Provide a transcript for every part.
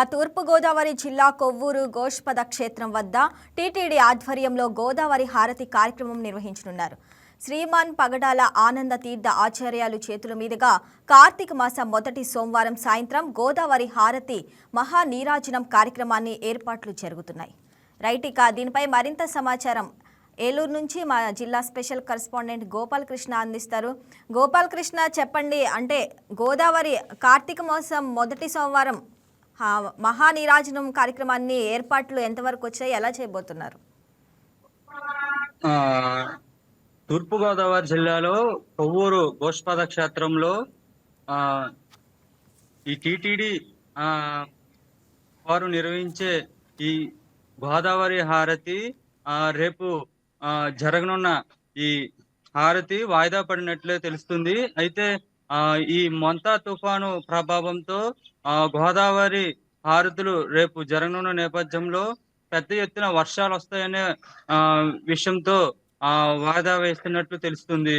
ఇక తూర్పుగోదావరి జిల్లా కొవ్వూరు గోష్పద క్షేత్రం వద్ద టీటీడీ ఆధ్వర్యంలో గోదావరి హారతి కార్యక్రమం నిర్వహించనున్నారు. శ్రీమాన్ పగడాల ఆనంద తీర్థ ఆచార్యాలు చేతుల మీదుగా కార్తీక మాసం మొదటి సోమవారం సాయంత్రం గోదావరి హారతి మహా నీరాజనం కార్యక్రమాన్ని ఏర్పాట్లు జరుగుతున్నాయి. రైట్ ఇక దీనిపై మరింత సమాచారం ఏలూరు నుంచి మా జిల్లా స్పెషల్ కరెస్పాండెంట్ గోపాలకృష్ణ అందిస్తారు. గోపాలకృష్ణ చెప్పండి అంటే గోదావరి కార్తీక మాసం మొదటి సోమవారం మహానీరాజనం కార్యక్రమాన్ని ఏర్పాట్లు ఎంతవరకు వచ్చాయి? ఎలా చేయబోతున్నారు? ఆ తూర్పుగోదావరి జిల్లాలో కొవ్వూరు గోష్పాద క్షేత్రంలో ఆ ఈ టిటిడి ఆ వారు నిర్వహించే ఈ గోదావరి హారతి ఆ రేపు ఆ జరగనున్న ఈ హారతి వాయిదా పడినట్లే తెలుస్తుంది. అయితే ఆ ఈ మొంతా తుఫాను ప్రభావంతో గోదావరి హారతులు రేపు జరగనున్న నేపథ్యంలో పెద్ద ఎత్తున వర్షాలు వస్తాయనే ఆ విషయంతో ఆ వాయిదా వేస్తున్నట్లు తెలుస్తుంది.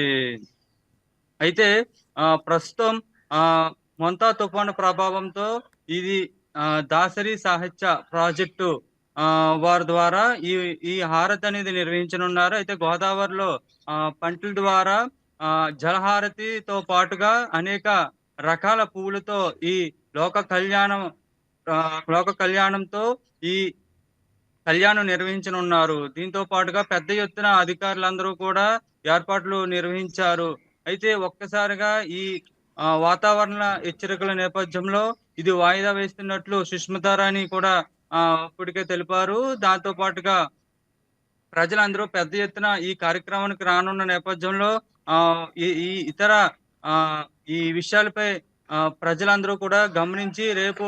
అయితే ఆ ప్రస్తుతం ఆ మొంతా తుఫాను ప్రభావంతో ఇది ఆ దాసరి సాహిత్య ప్రాజెక్టు ఆ వారి ద్వారా ఈ ఈ హారతి అనేది నిర్వహించనున్నారు. అయితే గోదావరిలో ఆ పంటల ద్వారా ఆ జలహారతితో పాటుగా అనేక రకాల పువ్వులతో ఈ లోక కళ్యాణం లోక కళ్యాణంతో ఈ కళ్యాణం నిర్వహించనున్నారు. దీంతో పాటుగా పెద్ద ఎత్తున అధికారులందరూ కూడా ఏర్పాట్లు నిర్వహించారు. అయితే ఒక్కసారిగా ఈ వాతావరణ హెచ్చరికల నేపథ్యంలో ఇది వాయిదా వేస్తున్నట్లు సుష్మితారాణి కూడా ఆ, ఇప్పటికే తెలిపారు. దాంతో పాటుగా ప్రజలందరూ పెద్ద ఎత్తున ఈ కార్యక్రమానికి రానున్న నేపథ్యంలో ఆ ఈ ఇతర ఆ ఈ విషయాలపై ప్రజలందరూ కూడా గమనించి రేపు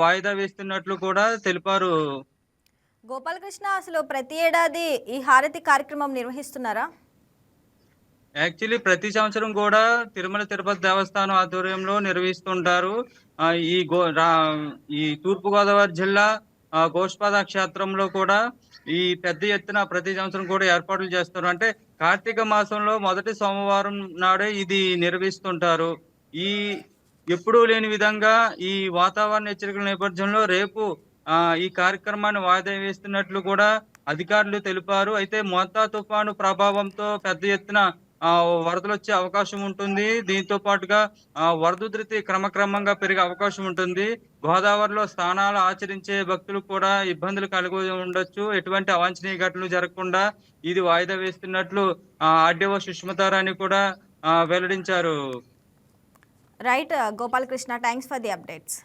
వాయిదా వేస్తున్నట్లు కూడా తెలిపారు. గోపాలకృష్ణ అసలు ప్రతి ఏడాది ఈ హారతి కార్యక్రమం నిర్వహిస్తున్నారా? యాక్చువల్లీ ప్రతి సంవత్సరం కూడా తిరుమల తిరుపతి దేవస్థానం ఆధ్వర్యంలో నిర్వహిస్తుంటారు. ఈ గో ఈ తూర్పు గోదావరి జిల్లా గోష్పాద క్షేత్రంలో కూడా ఈ పెద్ద ఎత్తున ప్రతి సంవత్సరం కూడా ఏర్పాట్లు చేస్తారు. అంటే కార్తీక మాసంలో మొదటి సోమవారం నాడే ఇది నిర్వహిస్తుంటారు. ఈ ఎప్పుడూ లేని విధంగా ఈ వాతావరణ హెచ్చరికల నేపథ్యంలో రేపు ఈ కార్యక్రమాన్ని వాయిదా వేస్తున్నట్లు కూడా అధికారులు తెలిపారు. అయితే మోతా తుఫాను ప్రభావంతో పెద్ద ఎత్తున వరదలు వచ్చే అవకాశం ఉంటుంది. దీంతో పాటుగా ఆ వరద ఉధృతి క్రమక్రమంగా పెరిగే అవకాశం ఉంటుంది. గోదావరిలో స్నానాలు ఆచరించే భక్తులు కూడా ఇబ్బందులు కలిగి ఉండొచ్చు. ఎటువంటి అవాంఛనీయ ఘటనలు జరగకుండా ఇది వాయిదా వేస్తున్నట్లు ఆ ఆర్డీఓ సుష్మితారాణి కూడా వెల్లడించారు. Right Gopalakrishna thanks for the updates